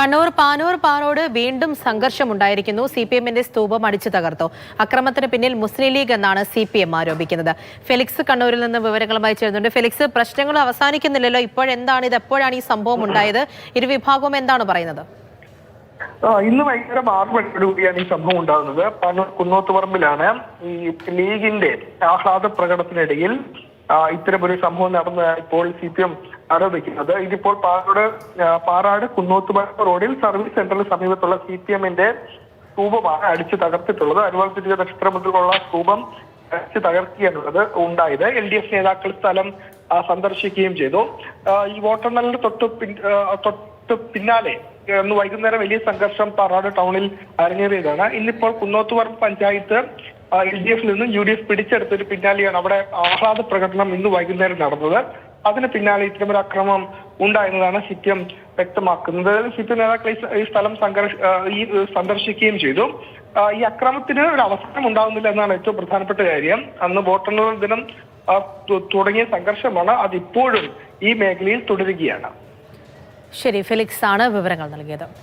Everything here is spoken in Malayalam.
കണ്ണൂർ പാനൂർ പാറോട് വീണ്ടും സംഘർഷമുണ്ടായിരിക്കുന്നു. സി പി എമ്മിന്റെ സ്തൂപം അടിച്ചു തകർത്തു. അക്രമത്തിന് പിന്നിൽ മുസ്ലിം ലീഗ് എന്നാണ് സി പി എം ആരോപിക്കുന്നത്. ഫെലിക്സ് കണ്ണൂരിൽ നിന്ന് വിവരങ്ങളുമായി ചേരുന്നുണ്ട്. ഫെലിക്സ് പ്രശ്നങ്ങൾ അവസാനിക്കുന്നില്ലല്ലോ. ഇപ്പോഴെന്താണ് ഇത്? എപ്പോഴാണ് ഈ സംഭവം ഉണ്ടായത്? ഇരുവിഭാഗവും എന്താണ് പറയുന്നത്? ഇന്ന് വൈകുന്നേരം ആറ് മണിയോടുകൂടിയാണ് ഈ സംഭവം ഉണ്ടാകുന്നത്. പന- കുന്നോത്തുപറമ്പിലാണ് ഈ ലീഗിന്റെ ആഹ്ലാദ പ്രകടനത്തിനിടയിൽ ഇത്തരമൊരു സംഭവം നടന്നതാണ് ഇപ്പോൾ സി പി എം ആരോപിക്കുന്നത് ഇതിപ്പോൾ പാറോട് പാറാട് കുന്നോത്തുപറമ്പ് റോഡിൽ സർവീസ് സെന്ററിന് സമീപത്തുള്ള സി പി എമ്മിന്റെ സ്തൂപമാണ് അടിച്ചു തകർത്തിട്ടുള്ളത്. അനുഭവത്തിന്റെ നക്ഷത്രമുദ്രമുള്ള സ്തൂപം അടിച്ചു തകർക്കുകയാണുള്ളത് ഉണ്ടായത്. എൽ ഡി എഫ് നേതാക്കൾ സ്ഥലം സന്ദർശിക്കുകയും ചെയ്തു. ഈ വോട്ടെണ്ണലിന് തൊട്ട് തൊട്ട് പിന്നാലെ ഇന്ന് വൈകുന്നേരം വലിയ സംഘർഷം പാറാട് ടൗണിൽ അരങ്ങേറിയതാണ്. ഇന്നിപ്പോൾ കുന്നോത്തുപറമ്പ് പഞ്ചായത്ത് എൽ ഡി എഫിൽ നിന്നും യു ഡി എഫ് പിടിച്ചെടുത്തൊരു പിന്നാലെയാണ് അവിടെ ആഹ്ലാദ പ്രകടനം ഇന്ന് വൈകുന്നേരം നടന്നത്. അതിന് പിന്നാലെ ഇത്തരമൊരു അക്രമം ഉണ്ടായെന്നതാണ് സി പി വ്യക്തമാക്കുന്നത്. സി പി എം നേതാക്കൾ ഈ സ്ഥലം സംഘർഷ ഈ സന്ദർശിക്കുകയും ചെയ്തു. ഈ അക്രമത്തിന് ഒരു അവസരം ഉണ്ടാകുന്നില്ല എന്നാണ് ഏറ്റവും പ്രധാനപ്പെട്ട കാര്യം. അന്ന് വോട്ടെണ്ണൽ ദിനം തുടങ്ങിയ സംഘർഷമാണ് അതിപ്പോഴും ഈ മേഖലയിൽ തുടരുകയാണ്. ശരി ഫെലിക്സ് ആണ് വിവരങ്ങൾ നൽകിയത്.